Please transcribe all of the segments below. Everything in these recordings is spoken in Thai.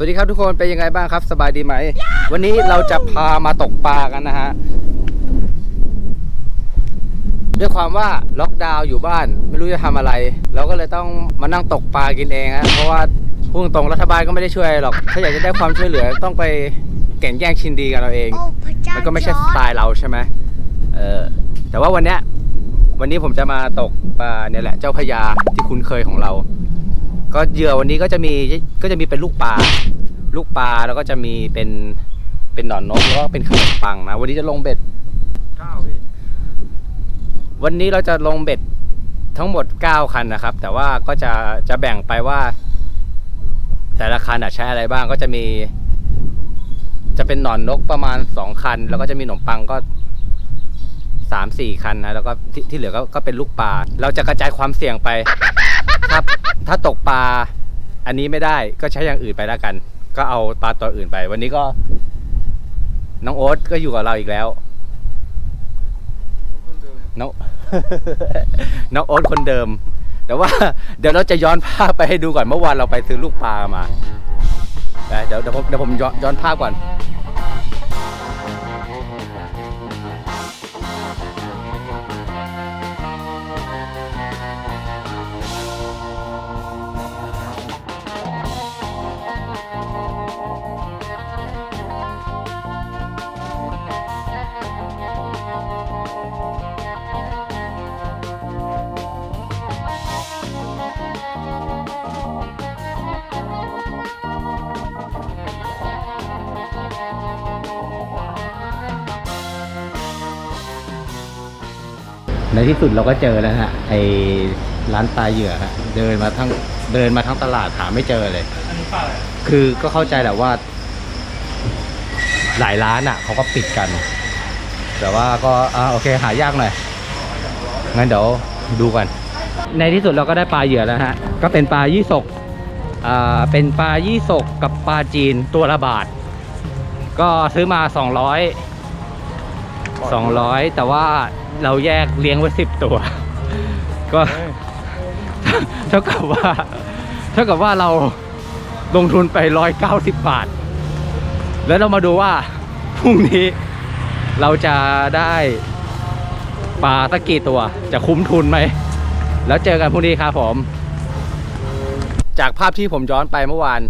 สวัสดีครับทุกคนเป็นยังไงบ้างครับ สบายดีไหม วันนี้เราจะพามาตกปลากันนะฮะด้วยความว่าล็อกดาวน์อยู่บ้าน ไม่รู้จะทำอะไร เราก็เลยต้องมานั่งตกปลากินเองฮะเพราะว่าพูดตรงๆรัฐบาลก็ไม่ได้ช่วยอะไรหรอก ถ้าอยากจะได้ความช่วยเหลือต้องไปแข่งแย่งชินดีกันเราเองโอ้พระเจ้ามันก็ไม่ใช่จสอร์จไตล์เราใช่ไหมเออแต่ว่าวันเนี้ยวันนี้ผมจะมาตกปลาเนี่ยแหละเจ้าพญาที่คุ้นเคยของเรา ก็เหยื่อวันนี้ก็จะมีก็จะมีเป็นลูกปลาลูกปลาแล้วก็จะมีเป็นเป็นหนอนนกแล้วก็เป็นขนมปังนะวันนี้จะลงเบ็ดวันนี้เราจะลงเบ็ดทั้งหมด 9 คันนะครับ แต่ว่าก็จะจะแบ่งไปว่า แต่ละคันอะใช้อะไรบ้างก็จะมี จะเป็นหนอนนกประมาณ 2 คัน แล้วก็จะมีขนมปังก็สามสี่คันนะแล้วก็ที่ที่เหลือก็ก็เป็นลูกปลาเราจะกระจายความเสี่ยงไป ถ้าถ้าตกปลาอันนี้ไม่ได้ก็ใช้อย่างอื่นไปแล้วกัน ก็เอาปลาตัวอื่นไป วันนี้ก็ น้องโอ๊ตก็อยู่กับเราอีกแล้ว น้อง น้องโอ๊ตคนเดิม แต่ว่า เดี๋ยวเราจะย้อนภาพไปให้ดูก่อนเมื่อวานเราไปซื้อลูกปลามาเดี๋ยวเดี๋ยวผมเดี๋ยวผมย้อนย้อนภาพก่อน ในที่สุดเราก็เจอแล้วฮะไอร้านปลาเหยื่อฮะเดินมาทั้งเดินมาทั้งตลาดหาไม่เจอเลย อันนี้ปลาอะไรคือก็เข้าใจแหละว่า หลายร้านอะเขาก็ปิดกัน แต่ว่าก็อ่าโอเคหายากหน่อยงั้นเดี๋ยวดูกัน ในที่สุดเราก็ได้ปลาเหยื่อแล้วฮะก็เป็นปลายี่สกอ่าเป็นปลายี่สกกับปลาจีนตัวละบาท ก็ซื้อมา 200 200 แต่ว่าเราแยกเลี้ยงไว้ 10 ตัว ก็เท่ากับว่าเท่ากับว่าเราลงทุนไป 190 บาท แล้วเรามาดูว่าพรุ่งนี้เราจะได้ปลาสักกี่ตัวจะคุ้มทุนไหม แล้วเจอกันพรุ่งนี้ครับผม จากภาพที่ผมย้อนไปเมื่อวาน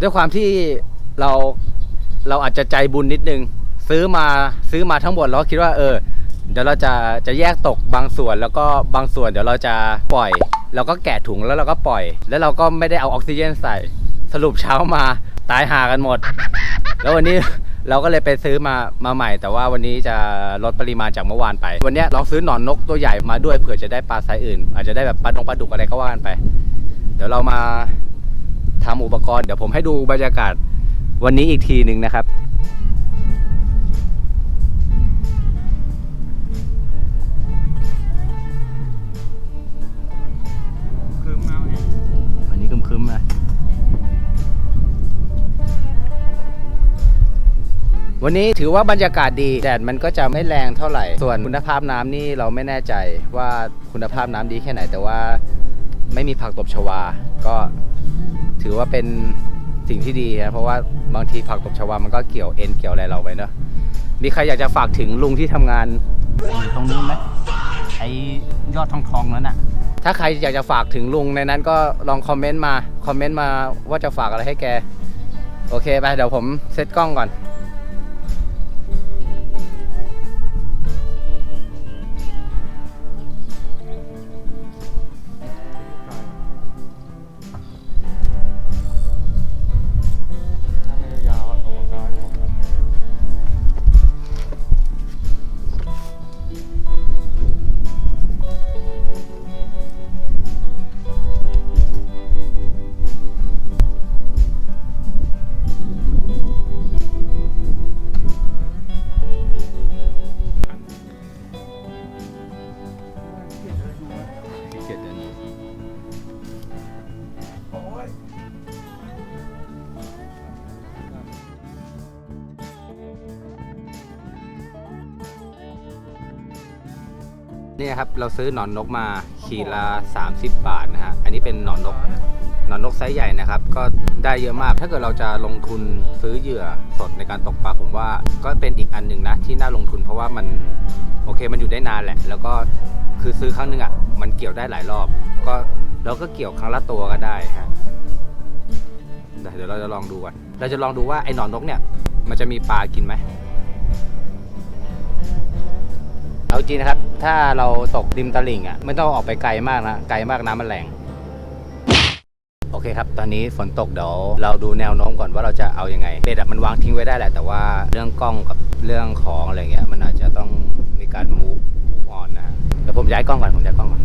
ด้วยความที่เราเราอาจจะใจบุญนิดนึง ซื้อมาซื้อมาทั้งหมดแล้วคิดว่าเออ เดี๋ยวเราจะจะแยกตกบางส่วนแล้วก็บางส่วนเดี๋ยวเราจะปล่อยเราก็แกะถุงแล้วเราก็ปล่อย แล้วเราก็ไม่ได้เอาออกซิเจนใส่ สรุปเช้ามาตายหากันหมด แล้ววันนี้เราก็เลยไปซื้อมามาใหม่ แต่ว่าวันนี้จะลดปริมาณจากเมื่อวานไป วันนี้ลองซื้อหนอนนกตัวใหญ่มาด้วยเผื่อจะได้ปลาไซส์อื่น อาจจะได้แบบปลาดงปลาดุกอะไรก็ว่ากันไป เดี๋ยวเรามาทำอุปกรณ์เดี๋ยวผมให้ดูบรรยากาศวันนี้อีกทีหนึ่งนะครับ วันนี้ถือว่าบรรยากาศดีแดดมันก็จะไม่แรงเท่าไหร่ ส่วนคุณภาพน้ำนี่เราไม่แน่ใจว่าคุณภาพน้ำดีแค่ไหน แต่ว่าไม่มีผักตบชวา ก็ถือว่าเป็นสิ่งที่ดีนะเพราะว่าบางทีผักตบชวา มันก็เกี่ยวเอ็นเกี่ยวอะไรเราไปเนอะมีใครอยากจะฝากถึงลุงที่ทำงานตรงนู้นไหมไอยอดทองทองนั้นอะถ้าใครอยากจะฝากถึงลุงในนั้นก็ลองคอมเมนต์มา คอมเมนต์มาว่าจะฝากอะไรให้แก โอเคไปเดี๋ยวผมเซตกล้องก่อน นี่ครับเราซื้อหนอนนกมาขีดละ30 บาทนะฮะอันนี้เป็นหนอนนกหนอนนกไซส์ใหญ่นะครับ ก็ได้เยอะมากถ้าเกิดเราจะลงทุนซื้อเหยื่อสดในการตกปลาผมว่าก็เป็นอีกอันหนึ่งนะที่น่าลงทุนเพราะว่ามันโอเคมันอยู่ได้นานแหละ แล้วก็คือซื้อครั้งหนึ่งอะมันเกี่ยวได้หลายรอบ ก็แล้วก็เกี่ยวครั้งละตัวก็ได้ฮะเดี๋ยวเราจะลองดูก่อนเราจะลองดูว่าไอ้หนอนนกเนี่ย มันจะมีปลากินไหม เอาจริงนะครับ ถ้าเราตกริมตลิ่งอะไม่ต้องออกไปไกลมากนะ ไกลมากน้ำมันแรงโอเคครับ ตอนนี้ฝนตกเดี๋ยวเราดูแนวโน้มก่อนว่าเราจะเอายังไงเบ็ดอะมันวางทิ้งไว้ได้แหละ แต่ว่าเรื่องกล้องกับเรื่องของอะไรเงี้ย มันอาจจะต้องมีการมูฟมูฟออนนะฮะเดี๋ยวผมย้ายกล้องก่อน ผมย้ายกล้องก่อน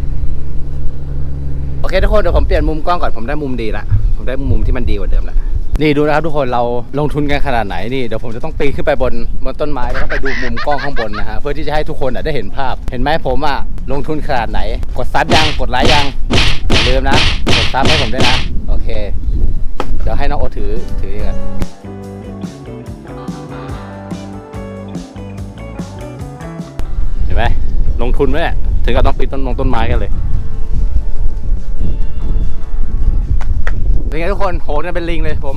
โอเคทุกคนเดี๋ยวผมเปลี่ยนมุมกล้องก่อน ผมได้มุมดีละ ผมได้มุมที่มันดีกว่าเดิมละ นี่ดูนะครับทุกคนเราลงทุนกันขนาดไหนนี่เดี๋ยวผมจะต้องปีนขึ้นไปบนบนต้นไม้แล้วก็ไปดูมุมกล้องข้างบนนะฮะเพื่อที่จะให้ทุกคนได้เห็นภาพ เห็นไหมผมอะลงทุนขนาดไหน กดซับยังกดไลค์ยังอย่าลืมนะกดซับให้ผมด้วยนะโอเค เดี๋ยวให้น้องโอถือถือกันเห็นไหมลงทุนไหมเนี่ยถึงกับต้องปีนต้นมงต้นไม้กันเลย เป็นไงทุกคนโหนกันเป็นลิงเลยผม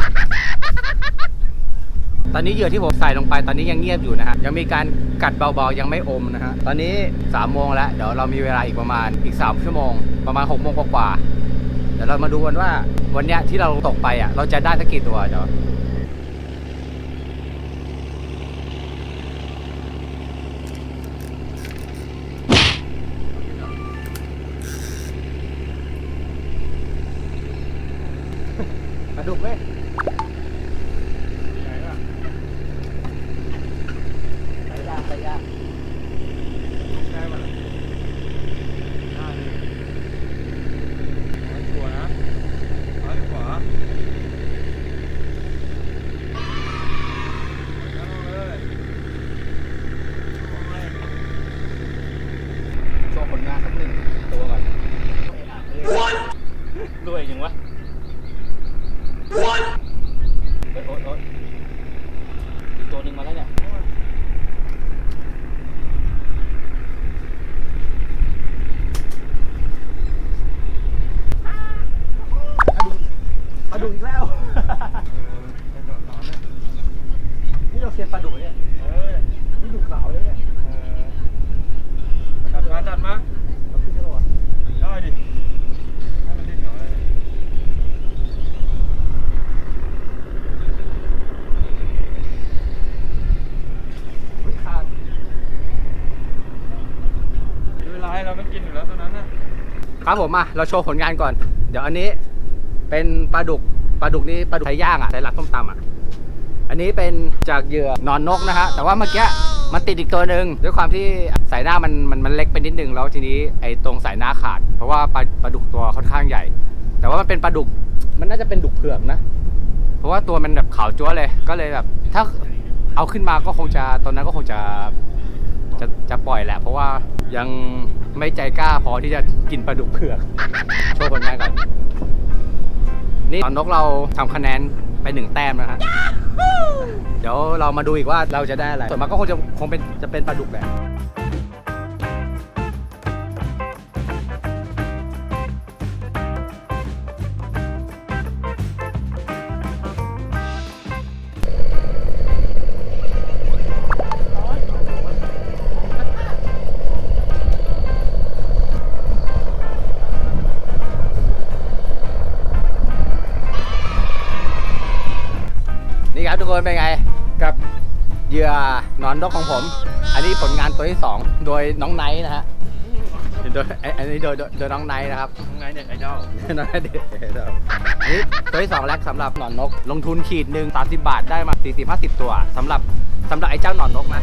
ตอนนี้เหยื่อที่ผมใส่ลงไปตอนนี้ยังเงียบอยู่นะฮะยังมีการกัดเบาๆยังไม่อมนะฮะตอนนี้3ามโมงแล้วเดี๋ยวเรามีเวลาอีกประมาณอีก 3 ชั่วโมง ประมาณ6กโมงกว่าๆเดี๋ยวเรามาดูกันว่า วันเนี้ยที่เราตกไปอะเราจะได้สักกี่ตัวเดี๋ยว กระดูกเว้ย ไหนล่ะ ไปยากไปยาก ได้ป่ะได้ดิเอาชัวร์นะซ้ายหรือขวาเอาเลยเอาเลย โชว์ผลงานสักหนึ่งตัวก่อนรวยจริงวะโอ๊ยโอ๊ยโอ๊ยอีกตัวหนึ่งมาแล้วเนี่ย ปลาดุกอีกแล้ว เออเป็นแบบนั้นเนี่ย นี่เราเซียน ปลาดุกเนี่ยเออนี่ดุกขาวเลยเนี่ยเออจัดมาจัดมาเราขึ้นได้ปะวะได้ดิให้มันดิ้นหน่อยเฮ้ยขาดไม่เป็นไรเราไม่กินอยู่แล้วตัวนั้นน่ะครับผมมาเราโชว์ผลงานก่อน เดี๋ยวอันนี้เป็นปลาดุกปลาดุกนี่ปลาดุกไทยย่างอะใส่รัดต้มตำอะ อันนี้เป็นจากเหยื่อนอนนกนะฮะ แต่ว่าเมื่อกี้มันติดอีกตัวหนึ่งด้วยความที่สายหน้ามันมันมันเล็กไปนิดนึงแล้วทีนี้ไอ้ตรงสายหน้าขาด เพราะว่าปลาปลาดุกตัวค่อนข้างใหญ่ แต่ว่ามันเป็นปลาดุกมันน่าจะเป็นดุกเผือกนะ เพราะว่าตัวมันแบบขาวจั๊วเลยก็เลยแบบถ้าเอาขึ้นมาก็คงจะตอนนั้นก็คงจะจะจะปล่อยแหละ เพราะว่ายังไม่ใจกล้าพอที่จะกินปลาดุกเผือกโชว์ผลงานก่อนนี่ตอนนกเราทำคะแนนไปหนึ่งแต้มนะฮะ เดี๋ยวเรามาดูอีกว่าเราจะได้อะไรส่วนมากก็คงจะคงเป็นจะเป็นปลาดุกแหละ ครับทุกคนเป็นไงกับเหยื่อหนอนนกของผม อันนี้ผลงานตัวที่ 2 โดยน้องไนท์นะฮะโดยไอ้อันนี้โดยโดยโดยน้องไนท์นะครับข้างในเน็ตไอดอลน้องไนท์เด็ดอันนี้ตัวที่2แล้วสำหรับหนอนนก ลงทุนขีดหนึ่ง30บาทได้มา40 50ตัวสำหรับสำหรับไอ้เจ้าหนอนนกนะ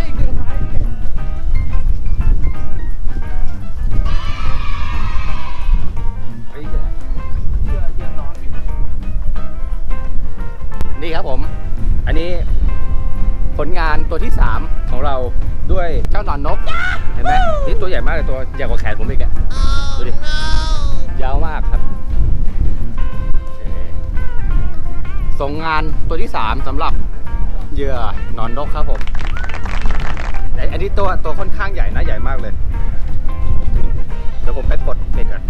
งานตัวที่ 3 ของเราด้วยเจ้าหนอนนก เห็นไหมนี่ตัวใหญ่มากเลยตัวใหญ่กว่าแขนผมอีกอะดูดิยาวมากครับโอเคส่งงานตัวที่ 3สำหรับเหยื่อหนอนนกครับผมแต่อันนี้ตัวตัวค่อนข้างใหญ่นะใหญ่มากเลยเดี๋ยวผมไปปลดเบ็ดก่อน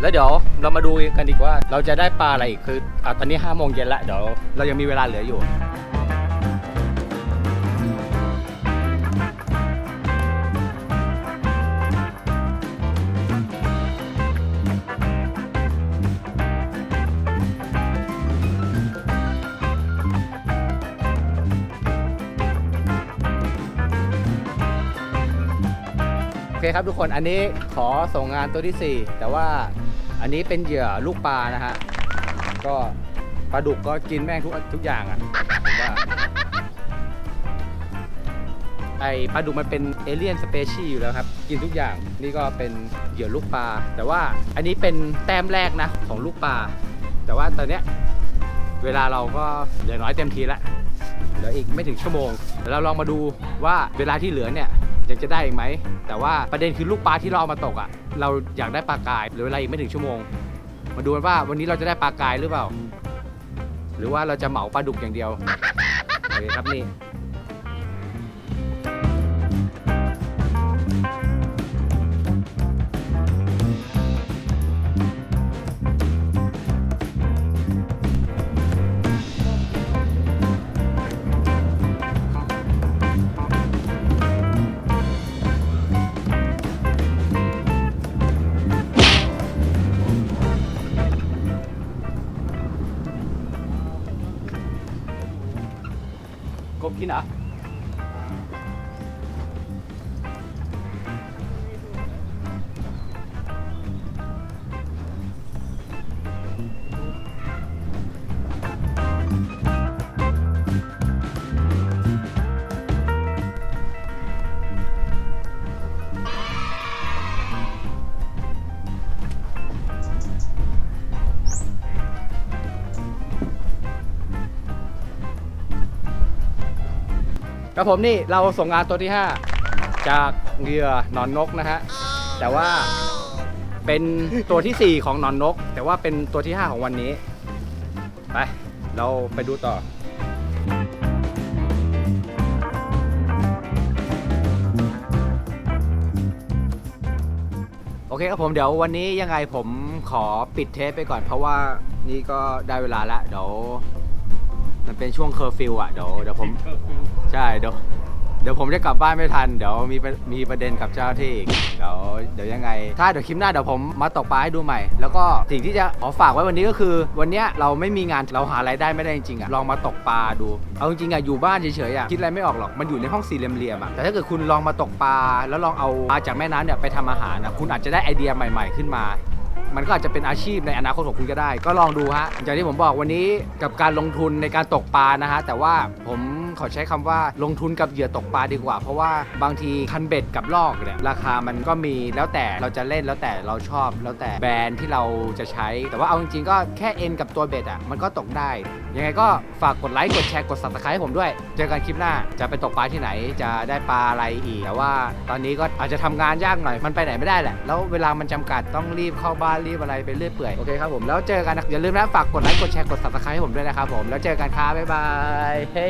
แล้วเดี๋ยวเรามาดูกันอีกว่าเราจะได้ปลาอะไรอีกคืออะตอนนี้5้าโมงเย็นแล้วเดี๋ยวเรายังมีเวลาเหลืออยู่ คครับทุกคนอันนี้ขอส่งงานตัวที่ 4 แต่ว่าอันนี้เป็นเหยื่อลูกปลานะฮะ ก็ปลาดุกก็กินแม่งทุกทุกอย่างอะผมว่าไอปลาดุกมันเป็นเอเลี่ยนสเปเชียอยู่แล้วครับ กินทุกอย่างนี่ก็เป็นเหยื่อลูกปลา แต่ว่าอันนี้เป็นแต้มแรกนะของลูกปลา แต่ว่าตอนเนี้ยเวลาเราก็เหลือน้อยเต็มทีแล้วเหลืออีกไม่ถึงชั่วโมงเดี๋ยวเราลองมาดูว่าเวลาที่เหลือเนี่ย ยังจะได้อีกไหม แต่ว่าประเด็นคือลูกปลาที่เราเอามาตกอะ่ะ เราอยากได้ปลากายเหรือเวลาอีกไม่ถึงชั่วโมง มาดูกันว่าวันนี้เราจะได้ปลากายหรือเปล่า หรือว่าเราจะเหมาปลาดุกอย่างเดียวโอเคครับนี่ ก ครับผมนี่เราส่งงานตัวที่ 5 จากเหยื่อนอนนกนะฮะ แต่ว่าเป็นตัวที่ 4 ของนอนนก แต่ว่าเป็นตัวที่ 5 ของวันนี้ ไป เราไปดูต่อโอเคครับผมเดี๋ยววันนี้ยังไงผมขอปิดเทปไปก่อนเพราะว่านี่ก็ได้เวลาแล้วเดี๋ยว มันเป็นช่วงเคอร์ฟิวอะเดี๋ยวเดี๋ยวผมใช่เดี๋ยวเดี๋ยวผมจะกลับบ้านไม่ทัน เดี๋ยวมีประมีประเด็นกับเจ้าหน้าที่อีกเดี๋ยวเดี๋ยวยังไง ถ้าเดี๋ยวคลิปหน้าเดี๋ยวผมมาตกปลาให้ดูใหม่ แล้วก็สิ่งที่จะขอฝากไว้วันนี้ก็คือ วันเนี้ยเราไม่มีงานเราหารายได้ไม่ได้จริงๆอะลองมาตกปลาดู เอาจริงๆอะอยู่บ้านเฉยๆอะคิดอะไรไม่ออกหรอกมันอยู่ในห้องสี่เหลี่ยมๆอะแต่ถ้าเกิดคุณลองมาตกปลาแล้วลองเอาปลาจากแม่น้ำเนี่ยไปทำอาหารนะคุณอาจจะได้ไอเดียใหม่ ๆขึ้นมา มันก็อาจจะเป็นอาชีพในอนาคตของคุณก็ได้ ก็ลองดูฮะอย่างที่ผมบอกวันนี้กับการลงทุนในการตกปลานะฮะแต่ว่าผม ขอใช้คำว่าลงทุนกับเหยื่อตกปลาดีกว่า เพราะว่าบางทีคันเบ็ดกับลอกเนี่ยราคามันก็มีแล้วแต่เราจะเล่นแล้วแต่เราชอบแล้วแต่แบรนด์ที่เราจะใช้ แต่ว่าเอาจริงๆก็แค่เอ็นกับตัวเบ็ดอะมันก็ตกได้ ยังไงก็ฝากกดไลค์กดแชร์กด subscribe ให้ผมด้วย เจอกันคลิปหน้าจะไปตกปลาที่ไหนจะได้ปลาอะไรอีกแต่ว่าตอนนี้ก็อาจจะทำงานยากหน่อยมันไปไหนไม่ได้แหละแล้วเวลามันจำกัดต้องรีบเข้าบ้านรีบอะไรไปเรื่อยเปื่อยโอเคครับผมแล้วเจอกันนะอย่าลืมนะฝากกดไลค์กดแชร์กด subscribe ให้ผมด้วยนะครับผมแล้วเจอกันครับบ๊ายบายเฮ้